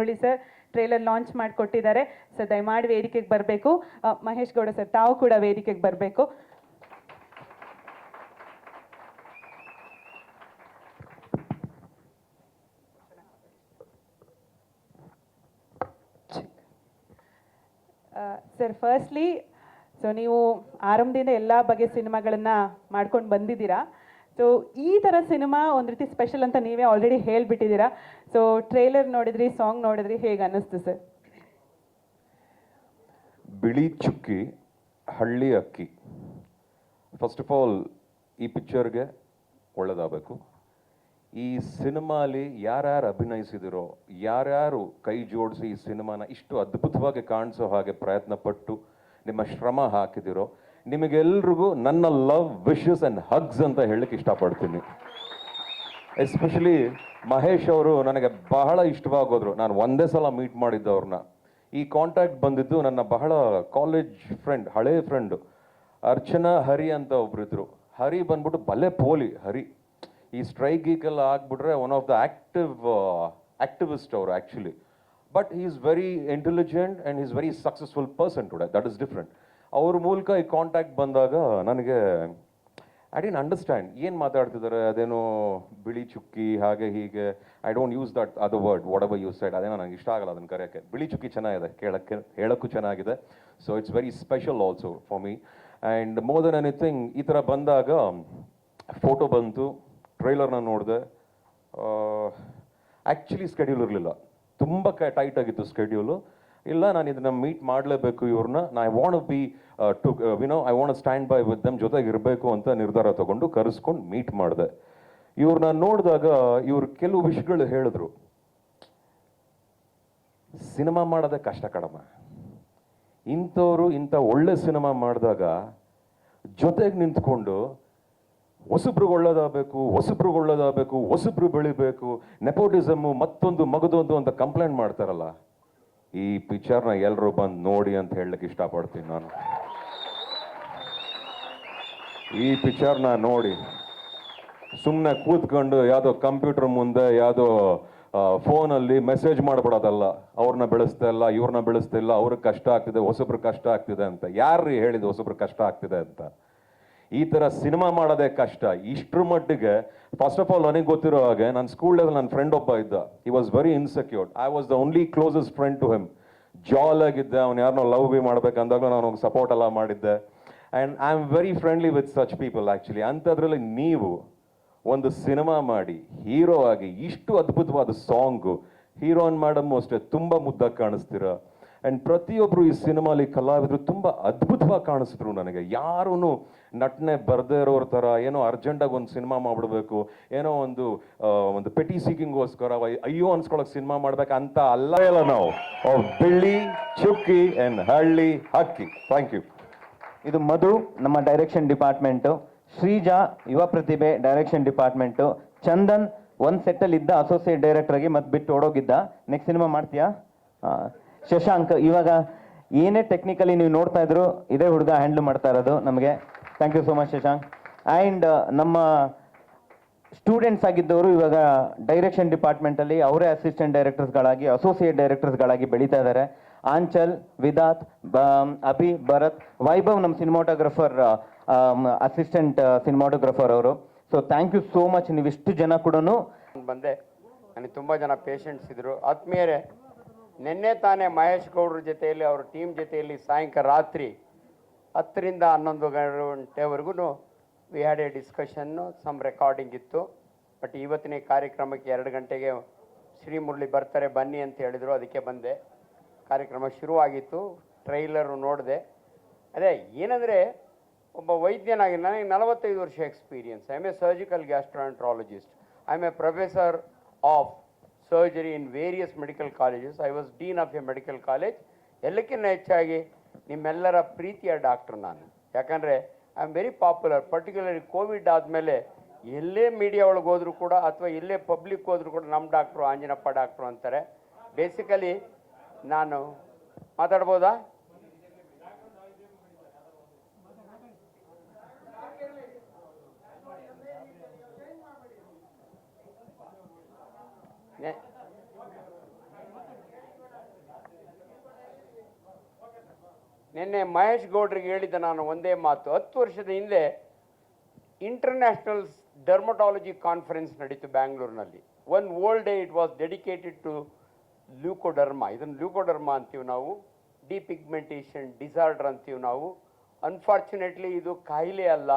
Murali sir trailer launch ಮಾಡಿಕೊಟ್ಟಿದ್ದಾರೆ. Sir ದಯಮಾಡಿ ವೇದಿಕೆಗೆ ಬರಬೇಕು. ಮಹೇಶ್ ಗೌಡ ಸರ್, ತಾವು ಕೂಡ ವೇದಿಕೆಗೆ ಬರಬೇಕು. ಸರ್ ಫಸ್ಟ್ಲಿ ಸೊ ನೀವು ಆರಂಭದಿಂದ ಎಲ್ಲ ಬಗೆಯ ಸಿನಿಮಾಗಳನ್ನು ಮಾಡ್ಕೊಂಡು ಬಂದಿದ್ದೀರಾ? ಸೊ ಈ ಥರ ಸಿನಿಮಾ ಒಂದು ರೀತಿ ಸ್ಪೆಷಲ್ ಅಂತ ನೀವೇ ಆಲ್ರೆಡಿ ಹೇಳಿಬಿಟ್ಟಿದ್ದೀರಾ. ಸೊ ಟ್ರೇಲರ್ ನೋಡಿದ್ರಿ ಸಾಂಗ್ ನೋಡಿದ್ರಿ, ಹೇಗೆ ಅನ್ನಿಸ್ತು ಸರ್ ಬಿಳಿ ಚುಕ್ಕಿ, ಹಳ್ಳಿ ಅಕ್ಕಿ. ಫಸ್ಟ್ ಆಫ್ ಆಲ್ ಈ ಪಿಕ್ಚರ್ಗೆ ಒಳ್ಳೆದಾಗಬೇಕು. ಈ ಸಿನಿಮಾಲಿ ಯಾರ್ಯಾರು ಅಭಿನಯಿಸಿದಿರೋ, ಯಾರ್ಯಾರು ಕೈ ಜೋಡಿಸಿ ಈ ಸಿನಿಮಾನ ಇಷ್ಟು ಅದ್ಭುತವಾಗಿ ಕಾಣಿಸೋ ಹಾಗೆ ಪ್ರಯತ್ನ ಪಟ್ಟು ನಿಮ್ಮ ಶ್ರಮ ಹಾಕಿದಿರೋ ನಿಮಗೆಲ್ರಿಗೂ ನನ್ನ ಲವ್ ವಿಶಸ್ ಆ್ಯಂಡ್ ಹಗ್ಸ್ ಅಂತ ಹೇಳಕ್ಕೆ ಇಷ್ಟಪಡ್ತೀನಿ. ಎಸ್ಪೆಷಲಿ ಮಹೇಶ್ ಅವರು ನನಗೆ ಬಹಳ ಇಷ್ಟವಾಗೋದ್ರು. ನಾನು ಒಂದೇ ಸಲ ಮೀಟ್ ಮಾಡಿದ್ದು ಅವ್ರನ್ನ. ಈ ಕಾಂಟ್ಯಾಕ್ಟ್ ಬಂದಿದ್ದು ನನ್ನ ಬಹಳ ಕಾಲೇಜ್ ಫ್ರೆಂಡ್ ಹಳೇ ಫ್ರೆಂಡು ಅರ್ಚನಾ, ಹರಿ ಅಂತ ಒಬ್ಬರಿದ್ರು ಹರಿ ಬಂದ್ಬಿಟ್ಟು ಬಲೆ ಪೋಲಿ, ಹರಿ. ಈ ಸ್ಟ್ರೈಕ್ ಗೀಕೆಲ್ಲ ಆಗ್ಬಿಟ್ರೆ one of the active activist ಅವರು actually but he is very intelligent and is very successful person today that is different ಅವ್ರ ಮೂಲಕ ಈ ಕಾಂಟ್ಯಾಕ್ಟ್ ಬಂದಾಗ ನನಗೆ ಐ ಡೋಂಟ್ ಅಂಡರ್ಸ್ಟ್ಯಾಂಡ್ ಏನು ಮಾತಾಡ್ತಿದ್ದಾರೆ? ಅದೇನೋ ಬಿಳಿ ಚುಕ್ಕಿ, ಹಾಗೆ ಹೀಗೆ. ಐ ಡೋಂಟ್ ಯೂಸ್ ದಟ್ ಅದು word whatever use side ಅದೇನೋ ನನಗೆ ಇಷ್ಟ ಆಗಲ್ಲ ಅದನ್ನು ಕರೆಯೋಕ್ಕೆ. ಬಿಳಿ ಚುಕ್ಕಿ ಚೆನ್ನಾಗಿದೆ, ಕೇಳಕ್ಕೆ, ಹೇಳೋಕ್ಕೂ ಚೆನ್ನಾಗಿದೆ. So it's very special also for me and more than anything ಈ ಥರ ಬಂದಾಗ ಫೋಟೋ ಬಂತು ಟ್ರೈಲರ್ನ ನೋಡಿದೆ. ಆ್ಯಕ್ಚುಲಿ ಸ್ಕೆಡ್ಯೂಲ್ ಇರಲಿಲ್ಲ. ತುಂಬ ಕ ಟೈಟ್ ಆಗಿತ್ತು ಸ್ಕೆಡ್ಯೂಲು ಇಲ್ಲ, ನಾನು ಇದನ್ನ ಮೀಟ್ ಮಾಡಲೇಬೇಕು ಇವ್ರನ್ನ. ನಾ I want be to ವಿನೋ I want stand by with them ಜೊತೆಗೆ ಇರಬೇಕು ಅಂತ ನಿರ್ಧಾರ ತಗೊಂಡು ಕರೆಸ್ಕೊಂಡು ಮೀಟ್ ಮಾಡಿದೆ. ಇವ್ರನ್ನ ನೋಡಿದಾಗ, ಇವ್ರು ಕೆಲವು ವಿಷಯಗಳು ಹೇಳಿದ್ರು. ಸಿನಿಮಾ ಮಾಡೋದೇ ಕಷ್ಟ ಕಡಮ ಇಂಥವ್ರು ಇಂಥ ಒಳ್ಳೆ ಸಿನಿಮಾ ಮಾಡಿದಾಗ ಜೊತೆಗೆ ನಿಂತ್ಕೊಂಡು ಹೊಸಬ್ರಿಗೆ ಒಳ್ಳೇದಾಗಬೇಕು, ಹೊಸಬ್ರಿಗೆ ಹೊಸಬ್ರು ಬೆಳಿಬೇಕು, ನೆಪೋಟಿಸಮ್ಮು ಮತ್ತೊಂದು ಮಗದೊಂದು ಅಂತ ಕಂಪ್ಲೇಂಟ್ ಮಾಡ್ತಾರಲ್ಲ. ಈ ಪಿಕ್ಚರ್ನ ಎಲ್ಲರೂ ಬಂದು ನೋಡಿ ಅಂತ ಹೇಳಲಿಕ್ಕೆ ಇಷ್ಟಪಡ್ತೀನಿ ನಾನು. ಈ ಪಿಕ್ಚರ್ನ ನೋಡಿ. ಸುಮ್ಮನೆ ಕೂತ್ಕೊಂಡು ಯಾವುದೋ ಕಂಪ್ಯೂಟರ್ ಮುಂದೆ, ಯಾವುದೋ ಫೋನಲ್ಲಿ ಮೆಸೇಜ್ ಮಾಡ್ಬಿಡೋದಲ್ಲ. ಅವ್ರನ್ನ ಬೆಳೆಸ್ತಾ ಇಲ್ಲ, ಇವ್ರನ್ನ ಬೆಳೆಸ್ತಿಲ್ಲ ಅವ್ರಿಗೆ ಕಷ್ಟ ಆಗ್ತಿದೆ, ಹೊಸಬ್ರಿಗೆ ಕಷ್ಟ ಆಗ್ತಿದೆ ಅಂತ. ಯಾರು ಹೇಳಿದ ಹೊಸಬ್ರಿಗೆ ಕಷ್ಟ ಆಗ್ತಿದೆ ಅಂತ? ಈ ಥರ ಸಿನಿಮಾ ಮಾಡೋದೇ ಕಷ್ಟ. ಇಷ್ಟ್ರ ಮಟ್ಟಿಗೆ ಫಸ್ಟ್ ಆಫ್ ಆಲ್ ನನಗೆ ಗೊತ್ತಿರೋ ಹಾಗೆ ನನ್ನ ಲೆವೆಲ್ ನನ್ನ ಫ್ರೆಂಡ್ ಒಬ್ಬ ಇದ್ದ. He was very insecured I was the only closest friend to him ಜಾಲ್ ಆಗಿದ್ದೆ, ಅವ್ನು ಯಾರನ್ನೋ ಲವ್ ಬಿ ಮಾಡ್ಬೇಕಂದಾಗ ನಾನು ಅವ್ನಿಗೆ ಸಪೋರ್ಟ್ ಎಲ್ಲ ಮಾಡಿದ್ದೆ. And I am very friendly with such people actually ಅಂಥದ್ರಲ್ಲಿ ನೀವು ಒಂದು ಸಿನಿಮಾ ಮಾಡಿ, ಹೀರೋ ಆಗಿ ಇಷ್ಟು ಅದ್ಭುತವಾದ ಸಾಂಗು ಹೀರೋಯಿನ್ ಮೇಡಮ್ ಅಷ್ಟೇ, ತುಂಬ ಮುದ್ದಾಗಿ ಕಾಣಿಸ್ತೀರ? ಆ್ಯಂಡ್ ಪ್ರತಿಯೊಬ್ಬರು ಈ ಸಿನಿಮಾಲಿ ಕಲಾವಿದರು ತುಂಬ ಅದ್ಭುತವಾಗಿ ಕಾಣಿಸಿದ್ರು ನನಗೆ. ಯಾರೂ ನಟನೆ ಬರದೇ ಇರೋರ ಥರ ಏನೋ ಅರ್ಜೆಂಟಾಗಿ ಒಂದು ಸಿನಿಮಾ ಮಾಡಿಬಿಡ್ಬೇಕು ಏನೋ ಒಂದು ಒಂದು ಪೆಟಿ ಸೀಕಿಂಗೋಸ್ಕರ ಅಯ್ಯೋ ಅನ್ಸ್ಕೊಳಕ್ಕೆ ಸಿನಿಮಾ ಮಾಡ್ಬೇಕು ಅಂತ ಅಲ್ಲ ಇಲ್ಲ ನಾವು. ಓ, ಬೆಳ್ಳಿ ಚುಕ್ಕಿ ಆ್ಯಂಡ್ ಹಳ್ಳಿ ಹಕ್ಕಿ. ಥ್ಯಾಂಕ್ ಯು ಇದು ಮಧು ನಮ್ಮ ಡೈರೆಕ್ಷನ್ ಡಿಪಾರ್ಟ್ಮೆಂಟು ಶ್ರೀಜಾ ಯುವ ಪ್ರತಿಭೆ ಡೈರೆಕ್ಷನ್ ಡಿಪಾರ್ಟ್ಮೆಂಟು ಚಂದನ್ ಒಂದು ಸೆಟ್ಟಲ್ಲಿ ಇದ್ದ ಅಸೋಸಿಯೇಟ್ ಡೈರೆಕ್ಟರ್ ಆಗಿ ಮತ್ತೆ ಬಿಟ್ಟು ಓಡೋಗಿದ್ದ. ನೆಕ್ಸ್ಟ್ ಸಿನಿಮಾ ಮಾಡ್ತೀಯಾ? ಆ, ಶಶಾಂಕ್, ಇವಾಗ ಏನೇ ಟೆಕ್ನಿಕಲಿ ನೀವು ನೋಡ್ತಾ ಇದ್ರು ಇದೇ ಹುಡುಗ ಹ್ಯಾಂಡಲ್ ಮಾಡ್ತಾ ಇರೋದು ನಮಗೆ. Thank you so much Shashank. And ನಮ್ಮ ಸ್ಟೂಡೆಂಟ್ಸ್ ಆಗಿದ್ದವರು ಇವಾಗ ಡೈರೆಕ್ಷನ್ ಡಿಪಾರ್ಟ್ಮೆಂಟಲ್ಲಿ ಅವರೇ ಅಸಿಸ್ಟೆಂಟ್ ಡೈರೆಕ್ಟರ್ಸ್ಗಳಾಗಿ ಅಸೋಸಿಯೇಟ್ ಡೈರೆಕ್ಟರ್ಸ್ಗಳಾಗಿ ಬೆಳೀತಾ ಇದ್ದಾರೆ ಆಂಚಲ್ ವಿದಾತ್ ಅಭಿ ಭರತ್ ವೈಭವ್ ನಮ್ಮ ಸಿನಿಮಾಟೋಗ್ರಫರ್ ಅಸಿಸ್ಟೆಂಟ್ ಸಿನಿಮಾಟೋಗ್ರಫರ್ ಅವರು. So thank you so much ನೀವು ಇಷ್ಟು ಜನ ಕೂಡ ಬಂದೆ. ನನಗೆ ತುಂಬ ಜನ ಪೇಷಂಟ್ಸ್ ಇದ್ದರು ಆತ್ಮೀಯರೇ ನಿನ್ನೆ ತಾನೇ ಮಹೇಶ್ ಗೌಡ್ರ ಜೊತೆಯಲ್ಲಿ ಅವ್ರ ಟೀಮ್ ಜೊತೆಯಲ್ಲಿ ಸಾಯಂಕಾಲ ರಾತ್ರಿ ಹತ್ತರಿಂದ ಹನ್ನೊಂದು ಗಂಟೆವರೆಗೂ we had a discussion some recording ಇತ್ತು. ಬಟ್ ಇವತ್ತಿನ ಕಾರ್ಯಕ್ರಮಕ್ಕೆ ಎರಡು ಗಂಟೆಗೆ ಶ್ರೀ ಮುರಳಿ ಬರ್ತಾರೆ, ಬನ್ನಿ ಅಂತ ಹೇಳಿದರು, ಅದಕ್ಕೆ ಬಂದೆ. ಕಾರ್ಯಕ್ರಮ ಶುರುವಾಗಿತ್ತು ಟ್ರೈಲರು ನೋಡಿದೆ. ಅದೇ, ಏನಂದರೆ ಒಬ್ಬ ವೈದ್ಯನಾಗಿ, ನನಗೆ ನಲವತ್ತೈದು ವರ್ಷ experience I'm a surgical gastroenterologist I'm a professor of surgery in various medical colleges I was dean of a medical college ಎಲ್ಲಕ್ಕಿಂತ ಹೆಚ್ಚಾಗಿ ನಿಮ್ಮೆಲ್ಲರ ಪ್ರೀತಿಯ ಡಾಕ್ಟರ್ ನಾನು. ಯಾಕಂದರೆ I am very popular particularly COVID ಆದಮೇಲೆ ಎಲ್ಲೇ ಮೀಡಿಯಾ ಒಳಗೆ ಹೋದರೂ ಕೂಡ ಅಥವಾ ಎಲ್ಲೇ ಪಬ್ಲಿಕ್ ಹೋದರೂ ಕೂಡ ನಮ್ಮ ಡಾಕ್ಟ್ರು ಆಂಜನಪ್ಪ ಡಾಕ್ಟ್ರು ಅಂತಾರೆ. ಬೇಸಿಕಲಿ ನಾನು ಮಾತಾಡ್ಬೋದಾ? ನಿನ್ನೆ ಮಹೇಶ್ ಗೌಡ್ರಿಗೆ ಹೇಳಿದ್ದ ನಾನು ಒಂದೇ ಮಾತು. ಹತ್ತು ವರ್ಷದ ಹಿಂದೆ ಇಂಟರ್ನ್ಯಾಷನಲ್ ಡರ್ಮಟಾಲಜಿ ಕಾನ್ಫರೆನ್ಸ್ ನಡೀತು ಬ್ಯಾಂಗ್ಳೂರಿನಲ್ಲಿ. One whole day it was dedicated to leucoderma ಇದನ್ನು ಲ್ಯೂಕೋಡರ್ಮ ಅಂತೀವಿ ನಾವು. ಡಿಪಿಗ್ಮೆಂಟೇಷನ್ ಡಿಸಾರ್ಡರ್ ಅಂತೀವಿ ನಾವು. ಅನ್ಫಾರ್ಚುನೇಟ್ಲಿ ಇದು ಕಾಯಿಲೆ ಅಲ್ಲ.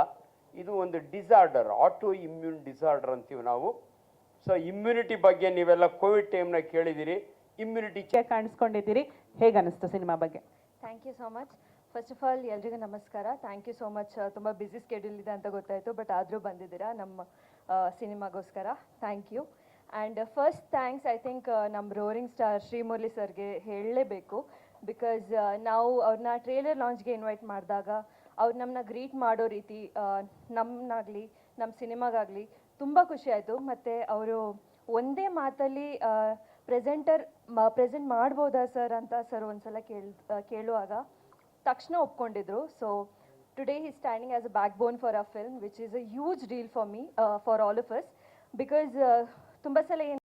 ಇದು ಒಂದು ಡಿಸಾರ್ಡರ್ ಆಟೋ ಇಮ್ಯೂನ್ ಡಿಸಾರ್ಡರ್ ಅಂತೀವಿ ನಾವು. ಸೊ ಇಮ್ಯುನಿಟಿ ಬಗ್ಗೆ ನೀವೆಲ್ಲ ಕೋವಿಡ್ ಟೈಮ್ನ ಕೇಳಿದಿರಿ. ಇಮ್ಯುನಿಟಿ ಚೆಕ್ ಕಾಣಿಸ್ಕೊಂಡಿದ್ದೀರಿ. ಹೇಗೆ ಅನಿಸ್ತು ಸಿನಿಮಾ ಬಗ್ಗೆ? Thank you so much first of all ಎಲ್ರಿಗೂ ನಮಸ್ಕಾರ. ಥ್ಯಾಂಕ್ ಯು ಸೋ ಮಚ್ ತುಂಬ ಬ್ಯುಸಿ ಸ್ಕೆಡ್ಯೂಲ್ ಇದೆ ಅಂತ ಗೊತ್ತಾಯಿತು ಬಟ್ ಆದರೂ ಬಂದಿದ್ದೀರಾ ನಮ್ಮ ಸಿನಿಮಾಗೋಸ್ಕರ. Thank you and first thanks I think ನಮ್ಮ ರೋರಿಂಗ್ ಸ್ಟಾರ್ ಶ್ರೀಮುರಳಿ ಸರ್ಗೆ ಹೇಳಲೇಬೇಕು. ಬಿಕಾಸ್ ನಾವು ಅವ್ರನ್ನ ಟ್ರೇಲರ್ ಲಾಂಚ್ಗೆ ಇನ್ವೈಟ್ ಮಾಡಿದಾಗ ಅವ್ರು ನಮ್ಮನ್ನ ಗ್ರೀಟ್ ಮಾಡೋ ರೀತಿ ನಮ್ಮನ್ನಾಗಲಿ ನಮ್ಮ ಸಿನಿಮಾಗಾಗಲಿ ತುಂಬ ಖುಷಿ ಆಯಿತು. ಮತ್ತು ಅವರು ಒಂದೇ ಮಾತಲ್ಲಿ ಪ್ರೆಸೆಂಟರ್ ಪ್ರೆಸೆಂಟ್ ಮಾಡ್ಬೋದಾ ಸರ್ ಅಂತ ಸರ್ ಒಂದ್ಸಲ ಕೇಳ್ ಕೇಳುವಾಗ ತಕ್ಷಣ ಒಪ್ಕೊಂಡಿದ್ರು. So today he standing as a backbone for a film which is a huge deal for me for all of us because ತುಂಬ ಸಲ ಏನು